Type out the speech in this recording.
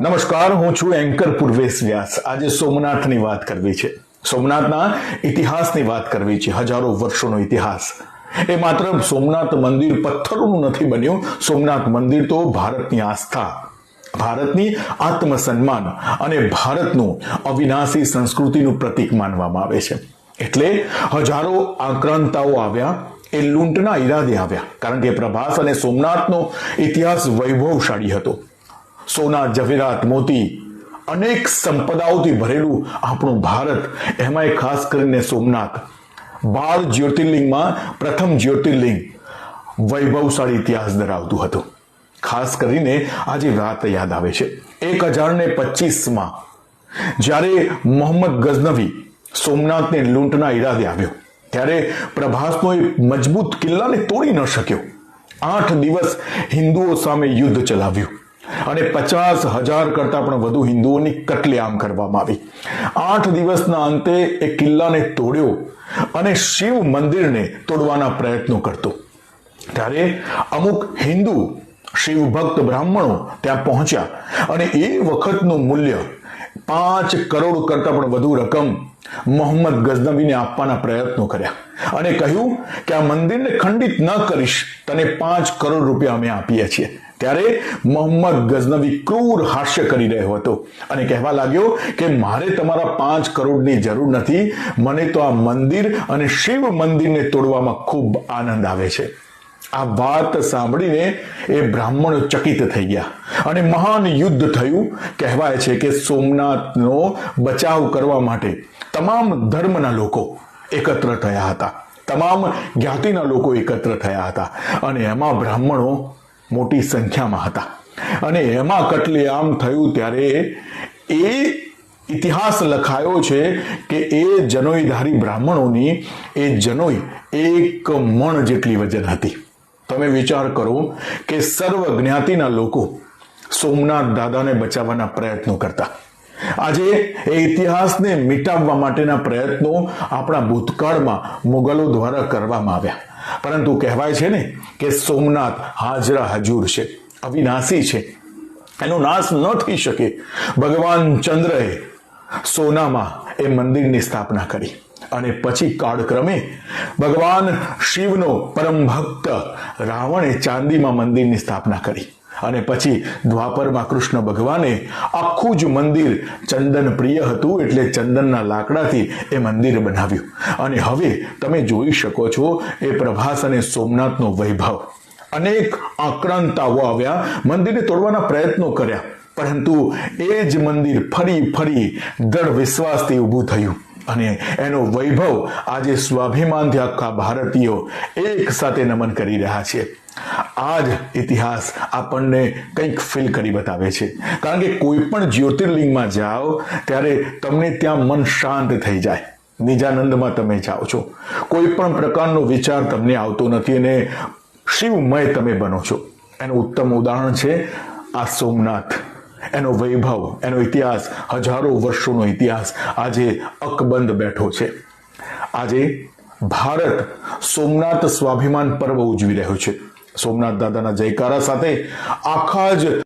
નમસ્કાર, હું છું એન્કર પૂર્વેશ વ્યાસ. આજે સોમનાથની વાત કરવી છે. સોમનાથના ઇતિહાસની વાત કરવી છે, હજારો વર્ષોનો ઇતિહાસ. એ માત્ર સોમનાથ મંદિર પથ્થરનું નથી બન્યું. સોમનાથ મંદિર તો ભારતની આસ્થા, ભારતની આત્મસન્માન અને ભારતનું અવિનાશી સંસ્કૃતિનું પ્રતીક માનવામાં આવે છે. એટલે હજારો આક્રાંતાઓ આવ્યા, એ લૂંટના ઈરાદે આવ્યા. કારણ કે પ્રભાસ અને સોમનાથનો ઇતિહાસ વૈભવશાળી હતો. સોના, જવેરાત, મોતી, અનેક સંપદાઓથી ભરેલું આપણું ભારત. એમાંય ખાસ કરીને સોમનાથ. બાર જ્યોતિર્લિંગમાં પ્રથમ જ્યોતિર્લિંગ વૈભવશાળી ઇતિહાસ ધરાવતું હતું. ખાસ કરીને આજે વાત યાદ આવે છે. એક હજાર ને પચીસમાં જ્યારે મોહમ્મદ ગઝનવી સોમનાથને લૂંટના ઈરાદે આવ્યો, ત્યારે પ્રભાસનો એ મજબૂત કિલ્લાને તોડી ન શક્યો. આઠ દિવસ હિન્દુઓ સામે યુદ્ધ ચલાવ્યું. અને પચાસ હજાર કરતા પણ વધુ હિન્દુઓની કતલેઆમ કરવામાં આવી. આઠ દિવસના અંતે એ કિલ્લાને તોડ્યો અને શિવ મંદિરને તોડવાના પ્રયત્નો કરતો. ત્યારે અમુક હિન્દુ શિવ ભક્ત બ્રાહ્મણો ત્યાં પહોંચ્યા અને એ વખતનું મૂલ્ય પાંચ કરોડ કરતા પણ વધુ રકમ મોહમ્મદ ગઝનવીને આપવાના પ્રયત્નો કર્યા અને કહ્યું કે આ મંદિરને ખંડિત ન કરીશ, તને પાંચ કરોડ રૂપિયા અમે આપીએ છીએ. ત્યારે મોહમ્મદ ગઝનવી ક્રૂર હાસ્ય કરી રહ્યો હતો. અને કહેવા લાગ્યો કે મારે તમારા પાંચ કરોડની જરૂર નથી. મને તો આ મંદિર અને શિવ મંદિરને તોડવામાં ખૂબ આનંદ આવે છે. આ વાત સાંભળીને એ બ્રાહ્મણો ચકિત થઈ ગયા. અને મહાન યુદ્ધ થયું. કહેવાય છે કે સોમનાથનો બચાવ કરવા માટે તમામ ધર્મના લોકો એકત્ર થયા હતા. તમામ જ્ઞાતિના લોકો એકત્ર થયા હતા. અને એમાં બ્રાહ્મણો મોટી સંખ્યામાં હતા. અને એમાં કટલેઆમ થયું ત્યારે એ ઇતિહાસ લખાયો છે કે એ જનોઈધારી બ્રાહ્મણોની એ જનોઈ એક મણ જેટલી વજન હતી. તમે વિચાર કરો કે સર્વ જ્ઞાતિના લોકો સોમનાથ દાદાને બચાવવાના પ્રયત્નો કરતા. આજે એ ઇતિહાસને મિટાવવા માટેના પ્રયત્નો આપણા ભૂતકાળમાં મુગલો દ્વારા કરવામાં આવ્યા. પરંતુ કહેવાય છે ને કે સોમનાથ હાજરા હજુર છે, અવિનાશી છે. એનો નાશ ન થઈ શકે. ભગવાન ચંદ્રએ સોનામાં એ મંદિરની સ્થાપના કરી અને પછી કાળક્રમે ભગવાન શિવનો પરમ ભક્ત રાવણે ચાંદીમાં મંદિરની સ્થાપના કરી. અને પછી દ્વાપરમાં કૃષ્ણ ભગવાને આખું જ મંદિર ચંદન પ્રિય હતું એટલે ચંદનના લાકડાથી એ મંદિર બનાવ્યું. અને હવે તમે જોઈ શકો છો એ પ્રભાસ અને સોમનાથનો વૈભવ. અનેક આક્રાંતાઓ આવ્યા, મંદિરને તોડવાના પ્રયત્નો કર્યા, પરંતુ એ જ મંદિર ફરી ફરી દળ વિશ્વાસથી ઊભું થયું. અને એનો વૈભવ આજે સ્વાભિમાનથી આખા ભારતીયો એક સાથે નમન કરી રહ્યા છે. આ જ ઇતિહાસ આપણને કંઈક ફીલ કરી બતાવે છે. કારણ કે કોઈ પણ જ્યોતિર્લિંગમાં જાઓ, ત્યારે તમને ત્યાં મન શાંત થઈ જાય. નિજાનંદમાં તમે જાઓ છો. કોઈ પણ પ્રકારનો વિચાર તમને આવતો નથી અને શિવમય તમે બનો છો. એનું ઉત્તમ ઉદાહરણ છે આ સોમનાથ. એનો વૈભવ, એનો ઇતિહાસ, હજારો વર્ષોનો ઇતિહાસ આજે અકબંધ બેઠો છે. આજે ભારત સોમનાથ સ્વાભિમાન પર્વ ઉજવી રહ્યો છે. સોમનાથ દાદાના જયકારા સાથે આખા જ